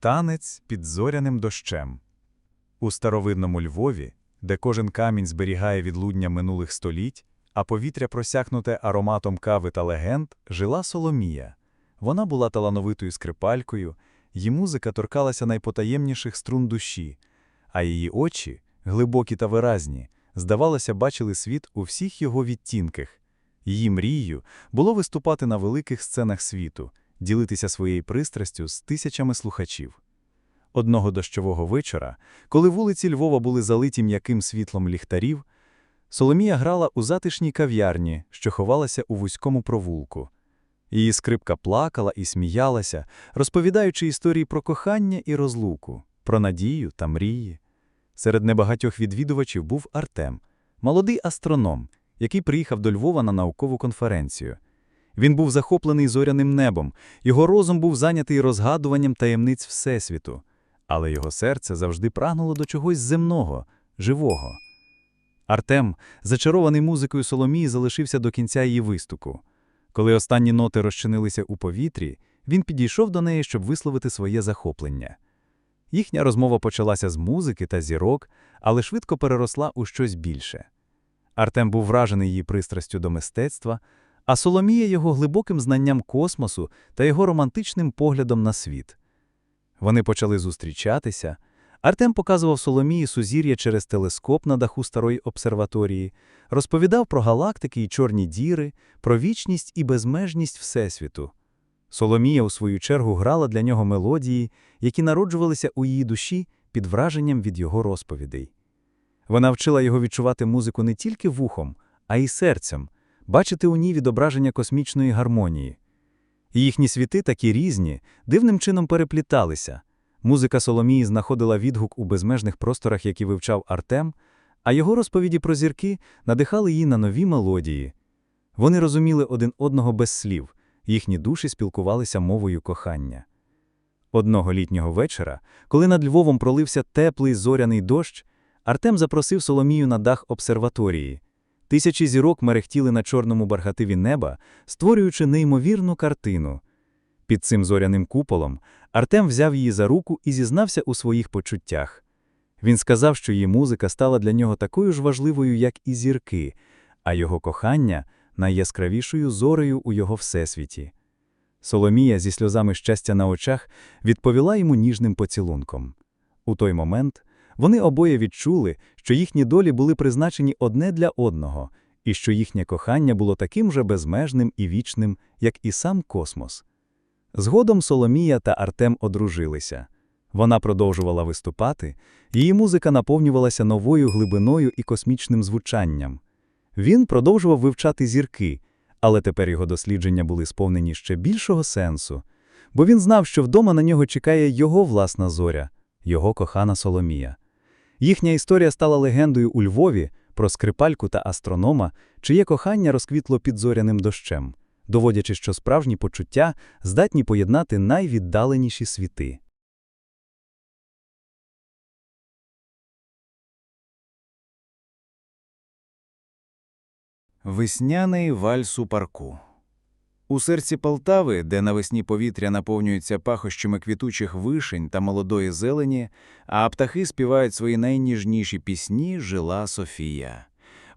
Танець під зоряним дощем. У старовинному Львові, де кожен камінь зберігає відлудня минулих століть, а повітря просякнуте ароматом кави та легенд, жила Соломія. Вона була талановитою скрипалькою, її музика торкалася найпотаємніших струн душі, а її очі, глибокі та виразні, здавалося, бачили світ у всіх його відтінках. Її мрією було виступати на великих сценах світу, ділитися своєю пристрастю з тисячами слухачів. Одного дощового вечора, коли вулиці Львова були залиті м'яким світлом ліхтарів, Соломія грала у затишній кав'ярні, що ховалася у вузькому провулку. Її скрипка плакала і сміялася, розповідаючи історії про кохання і розлуку, про надію та мрії. Серед небагатьох відвідувачів був Артем, молодий астроном, який приїхав до Львова на наукову конференцію. Він був захоплений зоряним небом, його розум був зайнятий розгадуванням таємниць Всесвіту, але його серце завжди прагнуло до чогось земного, живого. Артем, зачарований музикою Соломії, залишився до кінця її виступу. Коли останні ноти розчинилися у повітрі, він підійшов до неї, щоб висловити своє захоплення. Їхня розмова почалася з музики та зірок, але швидко переросла у щось більше. Артем був вражений її пристрастю до мистецтва, а Соломія його глибоким знанням космосу та його романтичним поглядом на світ. Вони почали зустрічатися. Артем показував Соломії сузір'я через телескоп на даху старої обсерваторії, розповідав про галактики і чорні діри, про вічність і безмежність Всесвіту. Соломія, у свою чергу, грала для нього мелодії, які народжувалися у її душі під враженням від його розповідей. Вона вчила його відчувати музику не тільки вухом, а й серцем, бачити у ній відображення космічної гармонії. Їхні світи такі різні, дивним чином перепліталися. Музика Соломії знаходила відгук у безмежних просторах, які вивчав Артем, а його розповіді про зірки надихали її на нові мелодії. Вони розуміли один одного без слів, їхні душі спілкувалися мовою кохання. Одного літнього вечора, коли над Львовом пролився теплий зоряний дощ, Артем запросив Соломію на дах обсерваторії. Тисячі зірок мерехтіли на чорному бархативі неба, створюючи неймовірну картину. Під цим зоряним куполом Артем взяв її за руку і зізнався у своїх почуттях. Він сказав, що її музика стала для нього такою ж важливою, як і зірки, а його кохання найяскравішою зорею у його всесвіті. Соломія зі сльозами щастя на очах відповіла йому ніжним поцілунком. У той момент вони обоє відчули, що їхні долі були призначені одне для одного, і що їхнє кохання було таким же безмежним і вічним, як і сам космос. Згодом Соломія та Артем одружилися. Вона продовжувала виступати, її музика наповнювалася новою глибиною і космічним звучанням. Він продовжував вивчати зірки, але тепер його дослідження були сповнені ще більшого сенсу, бо він знав, що вдома на нього чекає його власна зоря, його кохана Соломія. Їхня історія стала легендою у Львові про скрипальку та астронома, чиє кохання розквітло під зоряним дощем, доводячи, що справжні почуття здатні поєднати найвіддаленіші світи. Весняний вальс у парку. У серці Полтави, де навесні повітря наповнюється пахощами квітучих вишень та молодої зелені, а птахи співають свої найніжніші пісні, жила Софія.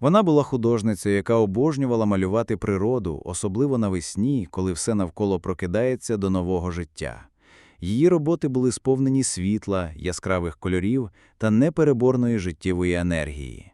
Вона була художницею, яка обожнювала малювати природу, особливо навесні, коли все навколо прокидається до нового життя. Її роботи були сповнені світла, яскравих кольорів та непереборної життєвої енергії.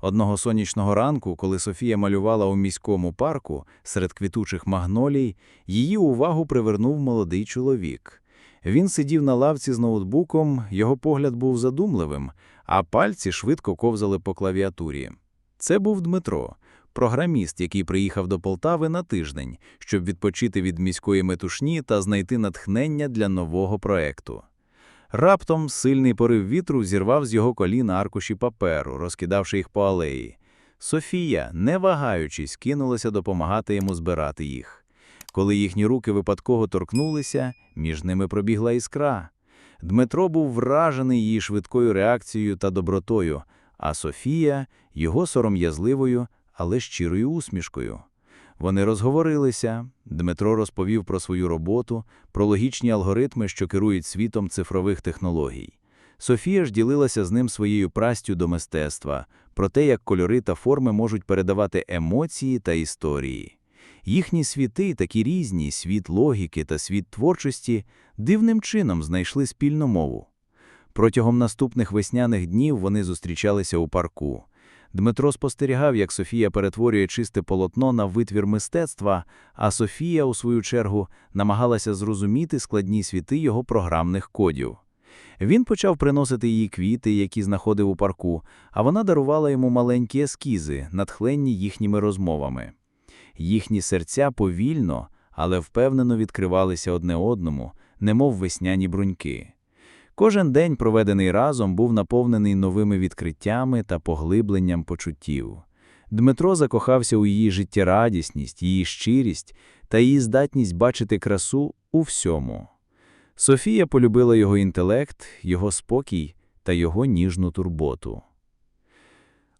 Одного сонячного ранку, коли Софія малювала у міському парку серед квітучих магнолій, її увагу привернув молодий чоловік. Він сидів на лавці з ноутбуком, його погляд був задумливим, а пальці швидко ковзали по клавіатурі. Це був Дмитро, програміст, який приїхав до Полтави на тиждень, щоб відпочити від міської метушні та знайти натхнення для нового проекту. Раптом сильний порив вітру зірвав з його коліна аркуші паперу, розкидавши їх по алеї. Софія, не вагаючись, кинулася допомагати йому збирати їх. Коли їхні руки випадково торкнулися, між ними пробігла іскра. Дмитро був вражений її швидкою реакцією та добротою, а Софія його сором'язливою, але щирою усмішкою. Вони розговорилися. Дмитро розповів про свою роботу, про логічні алгоритми, що керують світом цифрових технологій. Софія ж ділилася з ним своєю прастю до мистецтва, про те, як кольори та форми можуть передавати емоції та історії. Їхні світи, такі різні, світ логіки та світ творчості, дивним чином знайшли спільну мову. Протягом наступних весняних днів вони зустрічалися у парку. Дмитро спостерігав, як Софія перетворює чисте полотно на витвір мистецтва, а Софія, у свою чергу, намагалася зрозуміти складні світи його програмних кодів. Він почав приносити їй квіти, які знаходив у парку, а вона дарувала йому маленькі ескізи, натхненні їхніми розмовами. Їхні серця повільно, але впевнено відкривалися одне одному, немов весняні бруньки. Кожен день, проведений разом, був наповнений новими відкриттями та поглибленням почуттів. Дмитро закохався у її життєрадісність, її щирість та її здатність бачити красу у всьому. Софія полюбила його інтелект, його спокій та його ніжну турботу.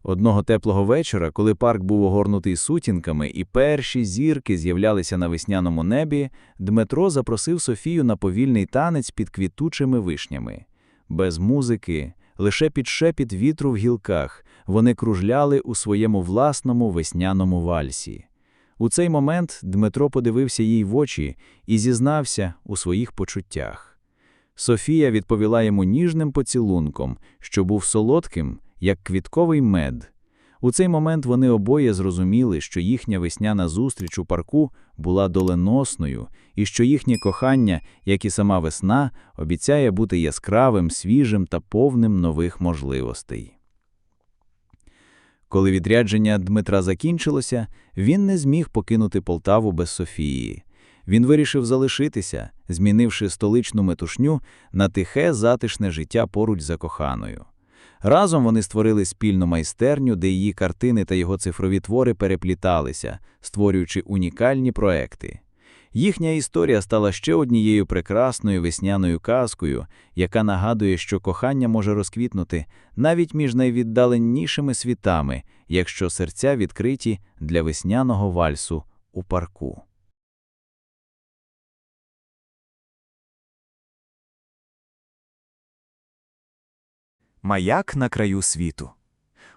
Одного теплого вечора, коли парк був огорнутий сутінками і перші зірки з'являлися на весняному небі, Дмитро запросив Софію на повільний танець під квітучими вишнями. Без музики, лише під шепіт вітру в гілках, вони кружляли у своєму власному весняному вальсі. У цей момент Дмитро подивився їй в очі і зізнався у своїх почуттях. Софія відповіла йому ніжним поцілунком, що був солодким, як квітковий мед. У цей момент вони обоє зрозуміли, що їхня весняна зустріч у парку була доленосною, і що їхнє кохання, як і сама весна, обіцяє бути яскравим, свіжим та повним нових можливостей. Коли відрядження Дмитра закінчилося, він не зміг покинути Полтаву без Софії. Він вирішив залишитися, змінивши столичну метушню на тихе, затишне життя поруч за коханою. Разом вони створили спільну майстерню, де її картини та його цифрові твори перепліталися, створюючи унікальні проекти. Їхня історія стала ще однією прекрасною весняною казкою, яка нагадує, що кохання може розквітнути навіть між найвіддаленнішими світами, якщо серця відкриті для весняного вальсу у парку. Маяк на краю світу.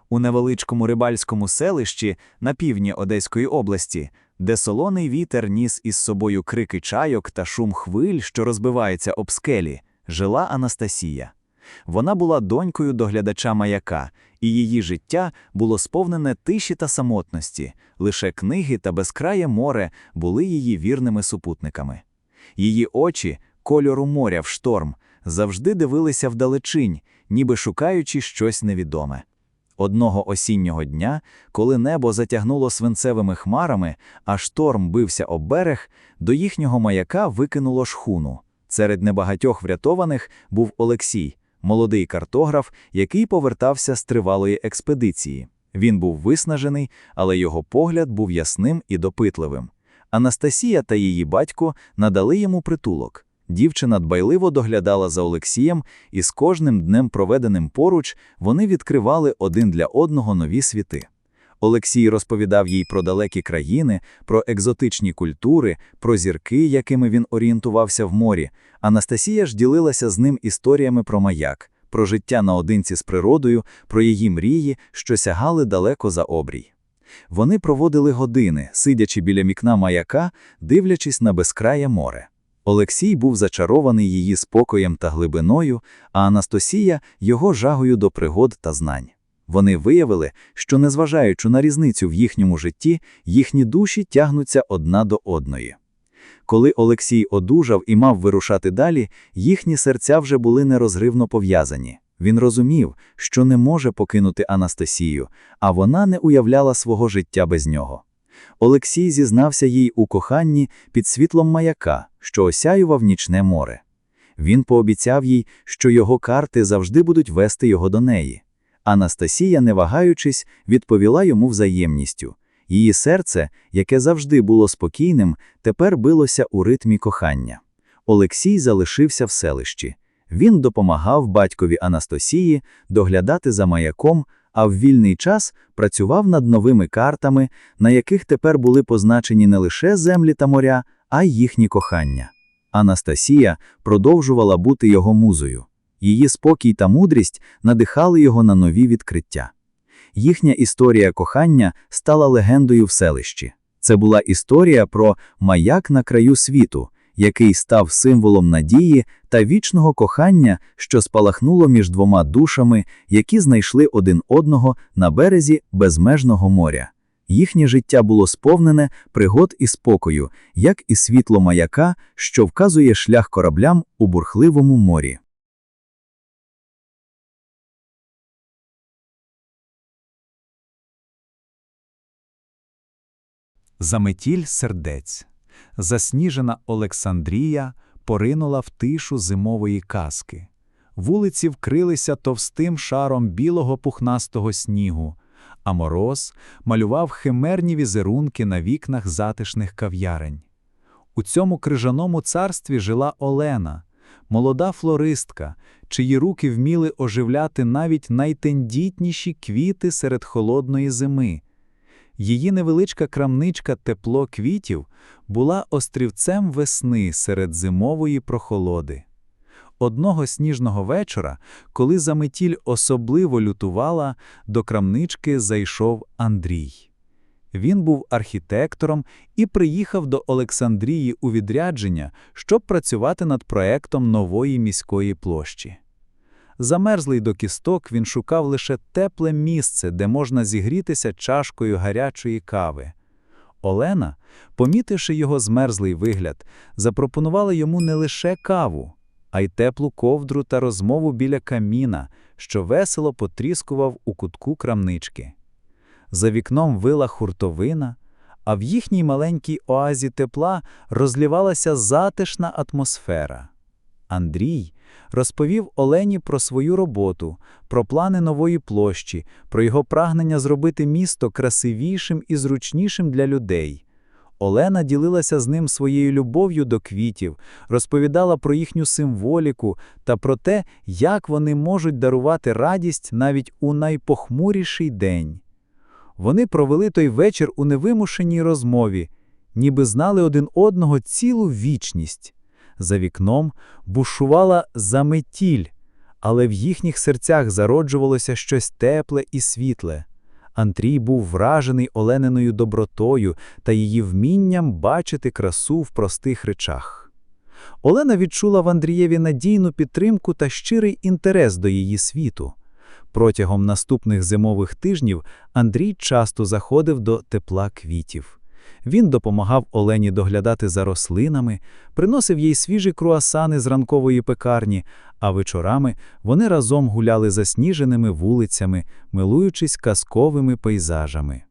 У невеличкому рибальському селищі на півдні Одеської області, де солоний вітер ніс із собою крики чайок та шум хвиль, що розбивається об скелі, жила Анастасія. Вона була донькою доглядача маяка, і її життя було сповнене тиші та самотності, лише книги та безкрає море були її вірними супутниками. Її очі, кольору моря в шторм, завжди дивилися вдалечінь, ніби шукаючи щось невідоме. Одного осіннього дня, коли небо затягнуло свинцевими хмарами, а шторм бився об берег, до їхнього маяка викинуло шхуну. Серед небагатьох врятованих був Олексій, молодий картограф, який повертався з тривалої експедиції. Він був виснажений, але його погляд був ясним і допитливим. Анастасія та її батько надали йому притулок. Дівчина дбайливо доглядала за Олексієм, і з кожним днем, проведеним поруч, вони відкривали один для одного нові світи. Олексій розповідав їй про далекі країни, про екзотичні культури, про зірки, якими він орієнтувався в морі. Анастасія ж ділилася з ним історіями про маяк, про життя наодинці з природою, про її мрії, що сягали далеко за обрій. Вони проводили години, сидячи біля мікна маяка, дивлячись на безкрає море. Олексій був зачарований її спокоєм та глибиною, а Анастасія – його жагою до пригод та знань. Вони виявили, що, незважаючи на різницю в їхньому житті, їхні душі тягнуться одна до одної. Коли Олексій одужав і мав вирушати далі, їхні серця вже були нерозривно пов'язані. Він розумів, що не може покинути Анастасію, а вона не уявляла свого життя без нього. Олексій зізнався їй у коханні під світлом маяка, що осяював нічне море. Він пообіцяв їй, що його карти завжди будуть вести його до неї. Анастасія, не вагаючись, відповіла йому взаємністю. Її серце, яке завжди було спокійним, тепер билося у ритмі кохання. Олексій залишився в селищі. Він допомагав батькові Анастасії доглядати за маяком, а в вільний час працював над новими картами, на яких тепер були позначені не лише землі та моря, а й їхні кохання. Анастасія продовжувала бути його музою. Її спокій та мудрість надихали його на нові відкриття. Їхня історія кохання стала легендою в селищі. Це була історія про маяк на краю світу, який став символом надії та вічного кохання, що спалахнуло між двома душами, які знайшли один одного на березі безмежного моря. Їхнє життя було сповнене пригод і спокою, як і світло маяка, що вказує шлях кораблям у бурхливому морі. Заметіль сердець. Засніжена Олександрія поринула в тишу зимової казки. Вулиці вкрилися товстим шаром білого пухнастого снігу, а мороз малював химерні візерунки на вікнах затишних кав'ярень. У цьому крижаному царстві жила Олена, молода флористка, чиї руки вміли оживляти навіть найтендітніші квіти серед холодної зими. Її невеличка крамничка тепло квітів була острівцем весни серед зимової прохолоди. Одного сніжного вечора, коли заметіль особливо лютувала, до крамнички зайшов Андрій. Він був архітектором і приїхав до Олександрії у відрядження, щоб працювати над проектом нової міської площі. Замерзлий до кісток, він шукав лише тепле місце, де можна зігрітися чашкою гарячої кави. Олена, помітивши його змерзлий вигляд, запропонувала йому не лише каву, а й теплу ковдру та розмову біля каміна, що весело потріскував у кутку крамнички. За вікном вила хуртовина, а в їхній маленькій оазі тепла розлівалася затишна атмосфера. Андрій розповів Олені про свою роботу, про плани нової площі, про його прагнення зробити місто красивішим і зручнішим для людей. Олена ділилася з ним своєю любов'ю до квітів, розповідала про їхню символіку та про те, як вони можуть дарувати радість навіть у найпохмуріший день. Вони провели той вечір у невимушеній розмові, ніби знали один одного цілу вічність. За вікном бушувала заметіль, але в їхніх серцях зароджувалося щось тепле і світле. Андрій був вражений Олениною добротою та її вмінням бачити красу в простих речах. Олена відчула в Андрієві надійну підтримку та щирий інтерес до її світу. Протягом наступних зимових тижнів Андрій часто заходив до тепла квітів. Він допомагав Олені доглядати за рослинами, приносив їй свіжі круасани з ранкової пекарні, а вечорами вони разом гуляли засніженими вулицями, милуючись казковими пейзажами.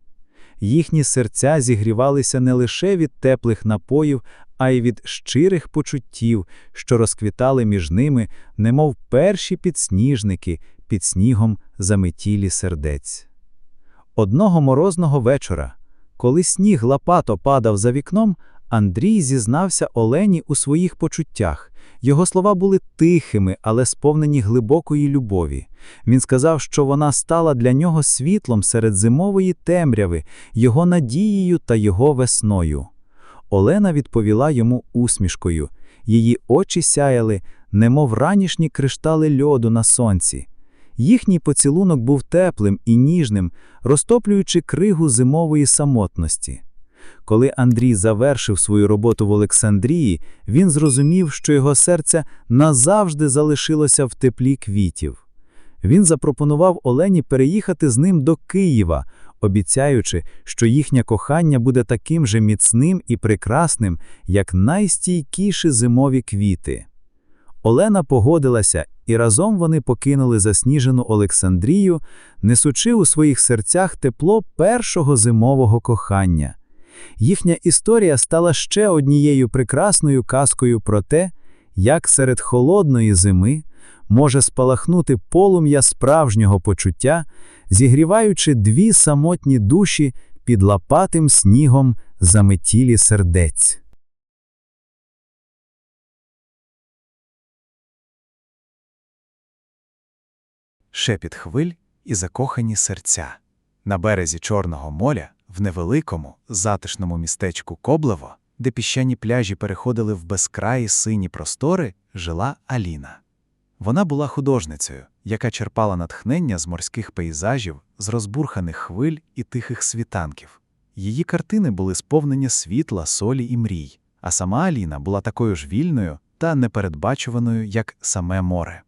Їхні серця зігрівалися не лише від теплих напоїв, а й від щирих почуттів, що розквітали між ними, немов перші підсніжники під снігом заметілі сердець. Одного морозного вечора, коли сніг лапато падав за вікном, Андрій зізнався Олені у своїх почуттях. Його слова були тихими, але сповнені глибокої любові. Він сказав, що вона стала для нього світлом серед зимової темряви, його надією та його весною. Олена відповіла йому усмішкою. Її очі сяяли, немов ранішні криштали льоду на сонці. Їхній поцілунок був теплим і ніжним, розтоплюючи кригу зимової самотності. Коли Андрій завершив свою роботу в Олександрії, він зрозумів, що його серце назавжди залишилося в теплі квітів. Він запропонував Олені переїхати з ним до Києва, обіцяючи, що їхнє кохання буде таким же міцним і прекрасним, як найстійкіші зимові квіти. Олена погодилася, і разом вони покинули засніжену Олександрію, несучи у своїх серцях тепло першого зимового кохання. Їхня історія стала ще однією прекрасною казкою про те, як серед холодної зими може спалахнути полум'я справжнього почуття, зігріваючи дві самотні душі під лапатим снігом заметілі сердець. Шепіт хвиль і закохані серця. На березі Чорного моря, в невеликому, затишному містечку Коблево, де піщані пляжі переходили в безкраї сині простори, жила Аліна. Вона була художницею, яка черпала натхнення з морських пейзажів, з розбурханих хвиль і тихих світанків. Її картини були сповнені світла, солі і мрій, а сама Аліна була такою ж вільною та непередбачуваною, як саме море.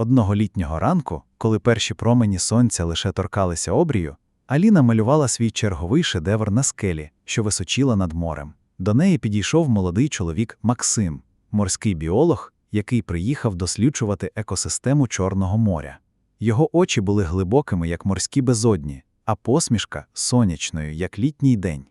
Одного літнього ранку, коли перші промені сонця лише торкалися обрію, Аліна малювала свій черговий шедевр на скелі, що височіла над морем. До неї підійшов молодий чоловік Максим, морський біолог, який приїхав досліджувати екосистему Чорного моря. Його очі були глибокими, як морські безодні, а посмішка сонячною, як літній день.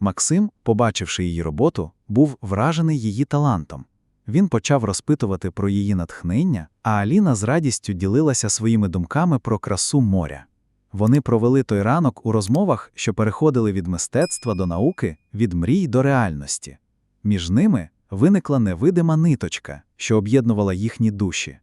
Максим, побачивши її роботу, був вражений її талантом. Він почав розпитувати про її натхнення, а Аліна з радістю ділилася своїми думками про красу моря. Вони провели той ранок у розмовах, що переходили від мистецтва до науки, від мрій до реальності. Між ними виникла невидима ниточка, що об'єднувала їхні душі.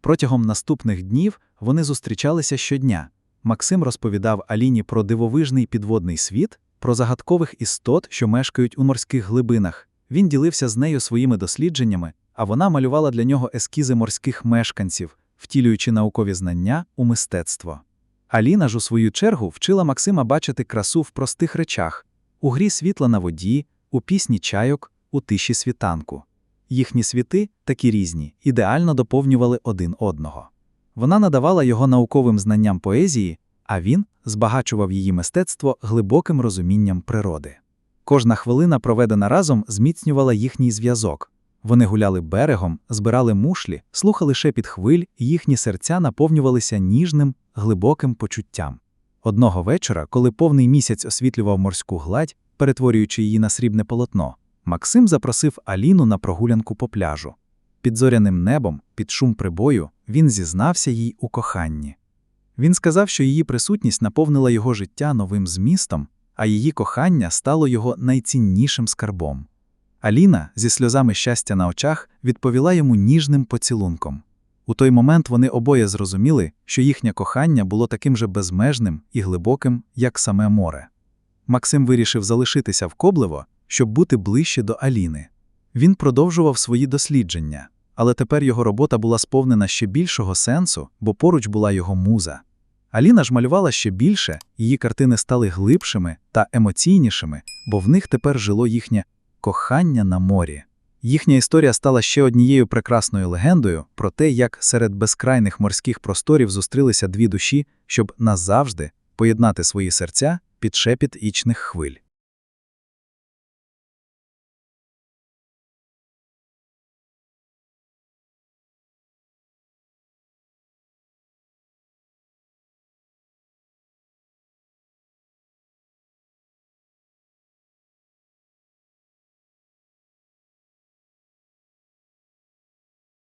Протягом наступних днів вони зустрічалися щодня. Максим розповідав Аліні про дивовижний підводний світ, про загадкових істот, що мешкають у морських глибинах. Він ділився з нею своїми дослідженнями, а вона малювала для нього ескізи морських мешканців, втілюючи наукові знання у мистецтво. Аліна ж у свою чергу вчила Максима бачити красу в простих речах у грі світла на воді, у пісні чайок, у тиші світанку. Їхні світи, такі різні, ідеально доповнювали один одного. Вона надавала його науковим знанням поезії, а він збагачував її мистецтво глибоким розумінням природи. Кожна хвилина, проведена разом, зміцнювала їхній зв'язок. Вони гуляли берегом, збирали мушлі, слухали шепіт хвиль, і їхні серця наповнювалися ніжним, глибоким почуттям. Одного вечора, коли повний місяць освітлював морську гладь, перетворюючи її на срібне полотно, Максим запросив Аліну на прогулянку по пляжу. Під зоряним небом, під шум прибою, він зізнався їй у коханні. Він сказав, що її присутність наповнила його життя новим змістом, а її кохання стало його найціннішим скарбом. Аліна, зі сльозами щастя на очах, відповіла йому ніжним поцілунком. У той момент вони обоє зрозуміли, що їхнє кохання було таким же безмежним і глибоким, як саме море. Максим вирішив залишитися в Коблево, щоб бути ближче до Аліни. Він продовжував свої дослідження, але тепер його робота була сповнена ще більшого сенсу, бо поруч була його муза. Аліна ж малювала ще більше, її картини стали глибшими та емоційнішими, бо в них тепер жило їхнє кохання на морі. Їхня історія стала ще однією прекрасною легендою про те, як серед безкрайних морських просторів зустрілися дві душі, щоб назавжди поєднати свої серця під шепіт ічних хвиль.